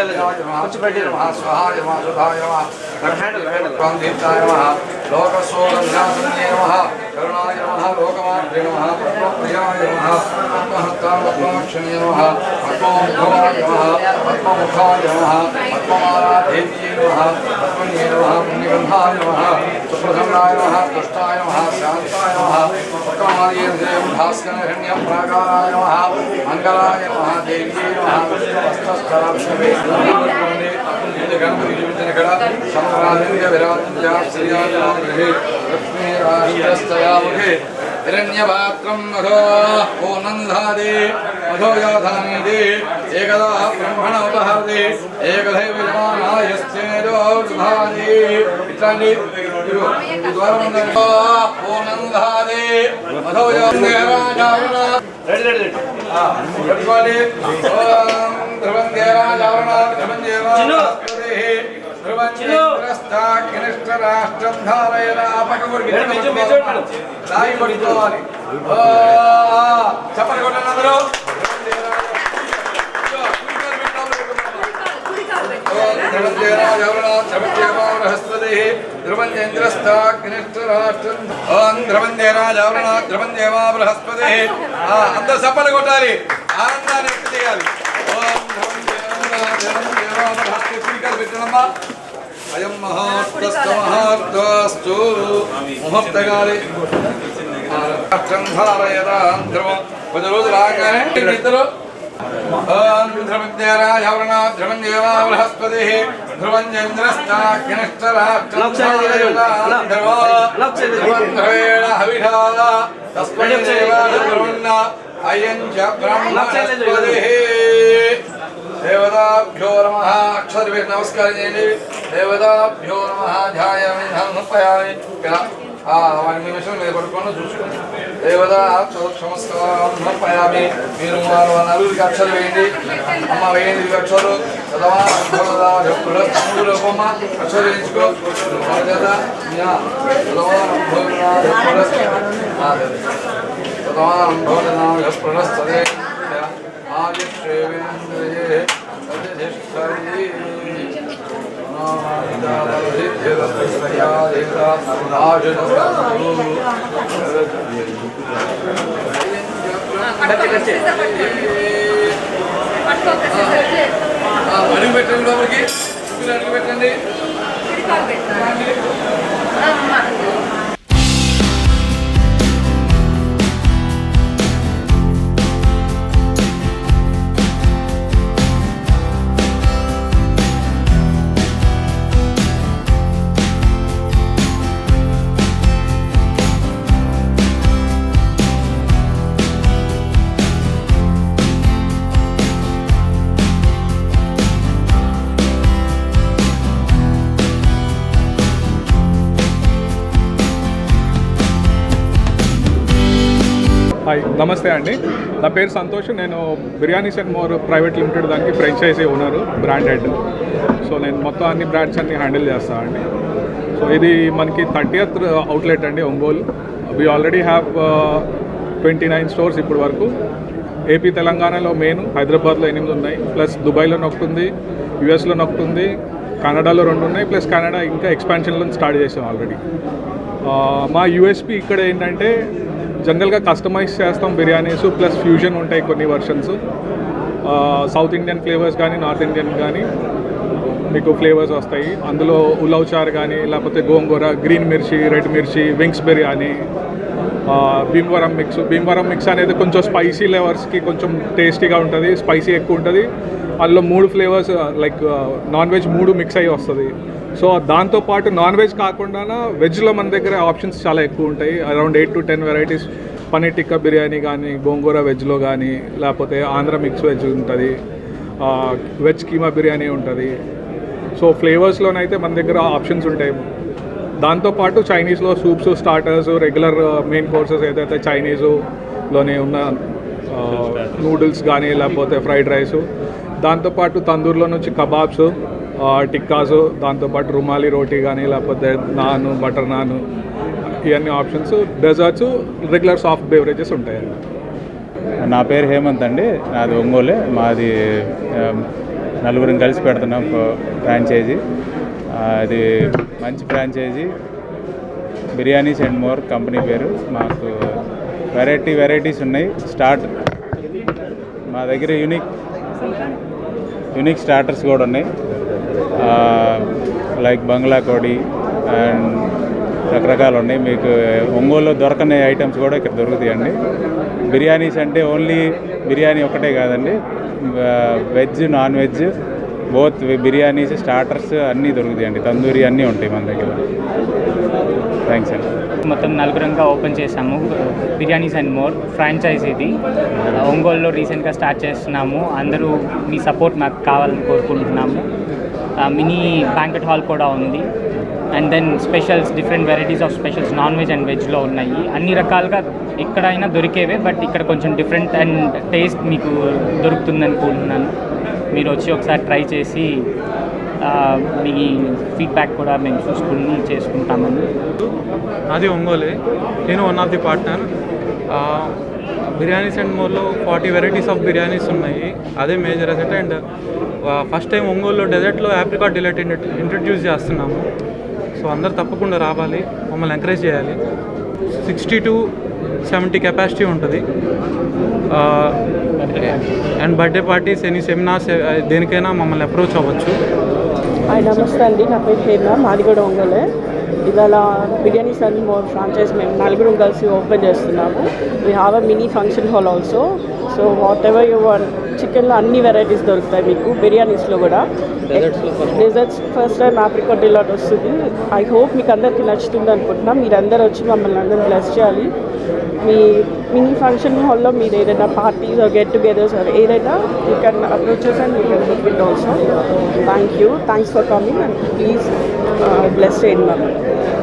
కొంచెం పెట్టి స్వహాయ నమ సుధాయ నమ స్వాంగీతాయ నమ లోకసోలభ్యాసంజే నమ కరుణాయ నమ లోకమాత్రే నమ పద్మప్రియాయ నమ పద్మహస్తాయ పద్మాక్షణే నమ పద్మముఖాయ నమ పద్మముఖాయ నమ పద్మమాలాదేవ్యే నమ పద్మన్యే నమ పుణ్యగంధాయ నమ సుప్రసన్నాయ నమ తుష్టాయ నమ శాంతాయ నమ పద్మమాలీయం భాస్కరహిణ్యం ప్రాకారాయ నమ మంగళాయ నమ దేవ్యే నమ హస్తస్థలాక్షమే గణపతి చూపించిన ఇక్కడ సంక్రాంతి విరాజ్యా శ్రీరాజా గృహే లక్ష్మీ రాష్ట్రస్తయా ముఖే హిరణ్యపాత్రం మధో ఓనందాది మధో యాధానీది ఏకదా బ్రహ్మణ ఉపహరది ఏకదైవ యమానాయశ్చేదో వృధాది ఇట్లాంటి ఇదిగో, ఈ ద్వారం ఉందండి. ఓనందాది మధో యాధాన రెడీ రెడీ రెడీ పెట్టుకోండి ఓం ధ్రువం దేవాజావరణ ధ్రువం రాష్ట్రం ధారయన రాయి పడుకోవాలి చెప్పండి కొట్టండి అందరూ అందరు సప్పలు కొట్టాలి. ఆనందాన్ని వ్యక్తం చేయాలి. ఓం పెట్టడమ్మా అయం మహాత్మస్త మహాత్మస్తు ముహూర్తగాలి రాష్ట్రం ధారయదాం ధ్రువం. పది రోజులు రాగానే ఇద్దరు ఓం ధ్రువంజరాజవరణ ధ్రువంజేవా బృహస్పతి ధ్రువంజేంద్రస్తాగ్నిష్టరాష్ట్రం ధారయదాం ధ్రువం ధ్రువేణ హవిషా తస్మై దేవాధుర్వన్న అయం చ బ్రహ్మణస్పతి దేవతాభ్యో నమ అక్షర నమస్కారం చేయండి దేవతాభ్యో నమ ధ్యాయామి ఆ వారి నిమిషం మీద పడుకొని దేవత అక్షరక్షమస్కారం సమర్పయామి మీరు వారు నలుగురికి అక్షరం వేయండి అమ్మ వేయండి ఇవి అక్షరాలు చదవా రూపమ్మ అక్షరం వేయించుకో వారి చేత యా, అడుగు పెట్టండి లోపలికి అడుగు పెట్టండి నమస్తే అండి. నా పేరు సంతోష్. నేను Biryanis and More private limited దానికి franchise owner brand head so నేను మొత్తం అన్ని బ్రాండ్స్ అన్ని హ్యాండిల్ చేస్తాను అండి. సో ఇది మనకి థర్టీయత్ అవుట్లెట్ అండి Ongole. We already have twenty nine stores ఇప్పటి వరకు. ఏపీ తెలంగాణలో మెయిన్ హైదరాబాద్లో ఎనిమిది ఉన్నాయి. ప్లస్ దుబాయ్లో ఒకటి ఉంది యూఎస్లో ఒకటి ఉంది కెనడాలో రెండు ఉన్నాయి ప్లస్ కెనడా ఇంకా ఎక్స్పాన్షన్లో స్టార్ట్ చేసాం ఆల్రెడీ uh, మా యూఎస్పి ఇక్కడ ఏంటంటే జనరల్గా కస్టమైజ్ చేస్తాం బిర్యానీస్ ప్లస్ ఫ్యూజన్ ఉంటాయి కొన్ని వర్షన్స్ సౌత్ ఇండియన్ ఫ్లేవర్స్ కానీ నార్త్ ఇండియన్ కానీ మీకు ఫ్లేవర్స్ వస్తాయి. అందులో ఉలవ్ చార్ కానీ లేకపోతే gongura green mirchi red mirchi wings biryani Bhimavaram mix Bhimavaram mix అనేది కొంచెం స్పైసీ ఫ్లేవర్స్కి కొంచెం టేస్టీగా ఉంటుంది స్పైసీ ఎక్కువ ఉంటుంది. అందులో మూడు ఫ్లేవర్స్ లైక్ నాన్ వెజ్ మూడు మిక్స్ అయ్యి వస్తుంది. సో దాంతోపాటు నాన్ వెజ్ కాకుండా వెజ్లో మన దగ్గర ఆప్షన్స్ చాలా ఎక్కువ ఉంటాయి. Around eight to ten varieties paneer tikka biryani కానీ గోంగూర వెజ్లో కానీ లేకపోతే ఆంధ్ర మిక్స్ వెజ్ ఉంటుంది. వెజ్ కీమా బిర్యానీ ఉంటుంది. సో ఫ్లేవర్స్లోనైతే మన దగ్గర ఆప్షన్స్ ఉంటాయి. దాంతోపాటు చైనీస్లో soups starters regular main courses ఏదైతే చైనీస్లోనే ఉన్న నూడిల్స్ కానీ లేకపోతే ఫ్రైడ్ రైస్ దాంతోపాటు తందూరులో నుంచి కబాబ్స్. టిక్కాస్ దాంతోపాటు రుమాలి రోటీ కానీ లేకపోతే నాన్ బటర్ నాన్ ఇవన్నీ options. Desserts regular soft beverages ఉంటాయండి నా పేరు హేమంత్ అండి. నాది ఒంగోలే. మాది నలుగురం కలిసి పెడుతున్నాం ఫ్రాంచైజీ. అది మంచి franchise. Biryanis and More company పేరు. మాకు వెరైటీ వెరైటీస్ ఉన్నాయి. స్టార్ట్ మా దగ్గర యూనిక్ యూనిక్ స్టార్టర్స్ కూడా ఉన్నాయి. లైక్ బంగ్లా కోడి అండ్ రకరకాలు ఉన్నాయి. మీకు ఒంగోలులో దొరకని ఐటమ్స్ కూడా ఇక్కడ దొరుకుతాయండి. బిర్యానీస్ అంటే ఓన్లీ బిర్యానీ ఒకటే కాదండి. Veg non veg both biryanis starters అన్నీ దొరుకుతాయండి. తందూరి అన్నీ ఉంటాయి మన దగ్గర. థ్యాంక్స్ అండి. మొత్తం నలుగురంగా ఓపెన్ చేసాము బిర్యానీస్ అండ్ మోర్ ఫ్రాంచైజ్ ఇది. ఒంగోలులో రీసెంట్గా స్టార్ట్ చేస్తున్నాము. అందరూ మీ సపోర్ట్ మాకు కావాలని కోరుకుంటున్నాము. మినీ బ్యాంకెట్ హాల్ కూడా ఉంది. And then specials different varieties of specials non veg and వెజ్లో ఉన్నాయి. అన్ని రకాలుగా ఎక్కడైనా దొరికేవే బట్ ఇక్కడ కొంచెం డిఫరెంట్ అండ్ టేస్ట్ మీకు దొరుకుతుంది అనుకుంటున్నాను మీరు వచ్చి ఒకసారి ట్రై చేసి మీ ఫీడ్బ్యాక్ కూడా మేము చూసుకుని చేసుకుంటామని. నాది ఒంగోలే. నేను one of the partner Biryanis and మోర్లో forty varieties of biryanis ఉన్నాయి. అదే major asset and first time ఒంగోలులో డెజర్ట్లో యాప్రికాట్ డిలైట్ ఇంట్రడ్యూస్ చేస్తున్నాము. సో అందరు తప్పకుండా రావాలి మమ్మల్ని ఎంకరేజ్ చేయాలి. సిక్స్టీ టు సెవెంటీ కెపాసిటీ ఉంటుంది and birthday parties any seminars దేనికైనా మమ్మల్ని అప్రోచ్ అవ్వచ్చు. నమస్తే అండి. నా పేరు మాది కూడా ఒంగోలే. ఇవాళ బిర్యానీ సన్ మోర్ ఫ్రాంచైజ్ మేము నలుగురు కలిసి ఓపెన్ చేస్తున్నాము. We have a mini function hall also so whatever you want చికెన్లో అన్ని వెరైటీస్ దొరుకుతాయి మీకు బిర్యానీస్లో కూడా. Desserts first time apricot delight వస్తుంది. ఐ హోప్ మీకు అందరికీ నచ్చుతుంది అనుకుంటున్నాం. మీరందరూ వచ్చి మమ్మల్ని అందరూ బ్లెస్ చేయాలి. మీ మినీ ఫంక్షన్ హాల్లో మీరు ఏదైనా పార్టీస్ గెట్ టుగెదర్స్ ఏదైనా you can approaches and you can book it also thank you thanks for coming and please bless చేయండి మమ్మల్ని